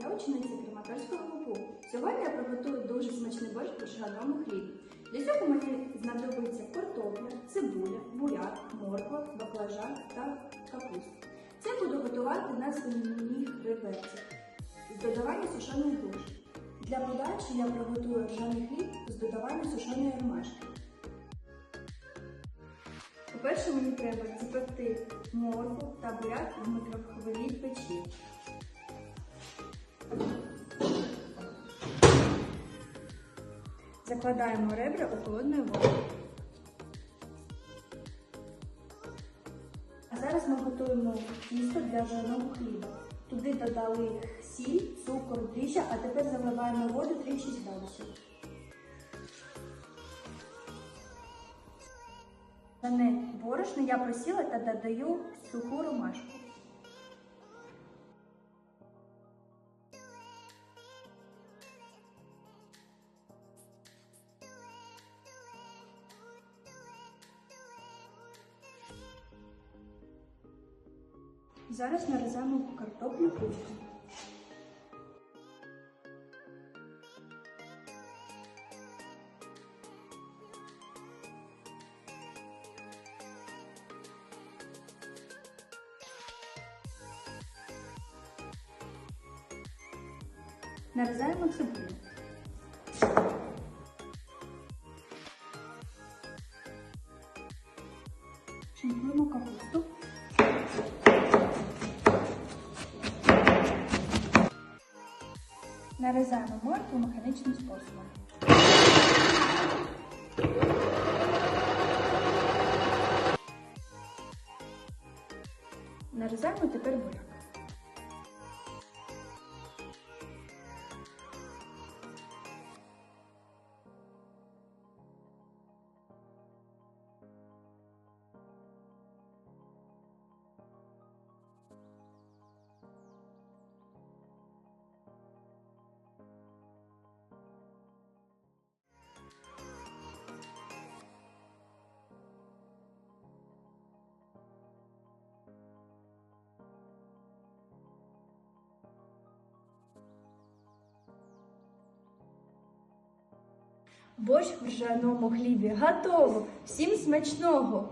Я учениця Краматорського ГУПУ. Сьогодні я приготую дуже смачний борщ по шаганому хліб. Для цього мені знадобиться картопля, цибуля, буряк, морква, баклажан та капуста. Це буду готувати на свиній хребетці з додаванням сушеної груші. Для подачі я приготую ржаний хліб з додаванням сушеної ромашки. По-перше, мені треба запекти моркву та буряк в мікрохвилі. Закладаємо ребра у холодну воду. А зараз ми готуємо тісто для ржаного хліба. Туди додали сіль, цукор, дріжджа, а тепер заливаємо воду 36 градусів. Дане борошно я просіла та додаю суху ромашку. Зараз нарізаємо картоплю кубиком. Нарізаємо цибулю. Шинкуємо капусту. Нарізаємо моркву механічним способом. Нарізаємо тепер буряк. Борщ в ржаному хлібі готово! Всім смачного!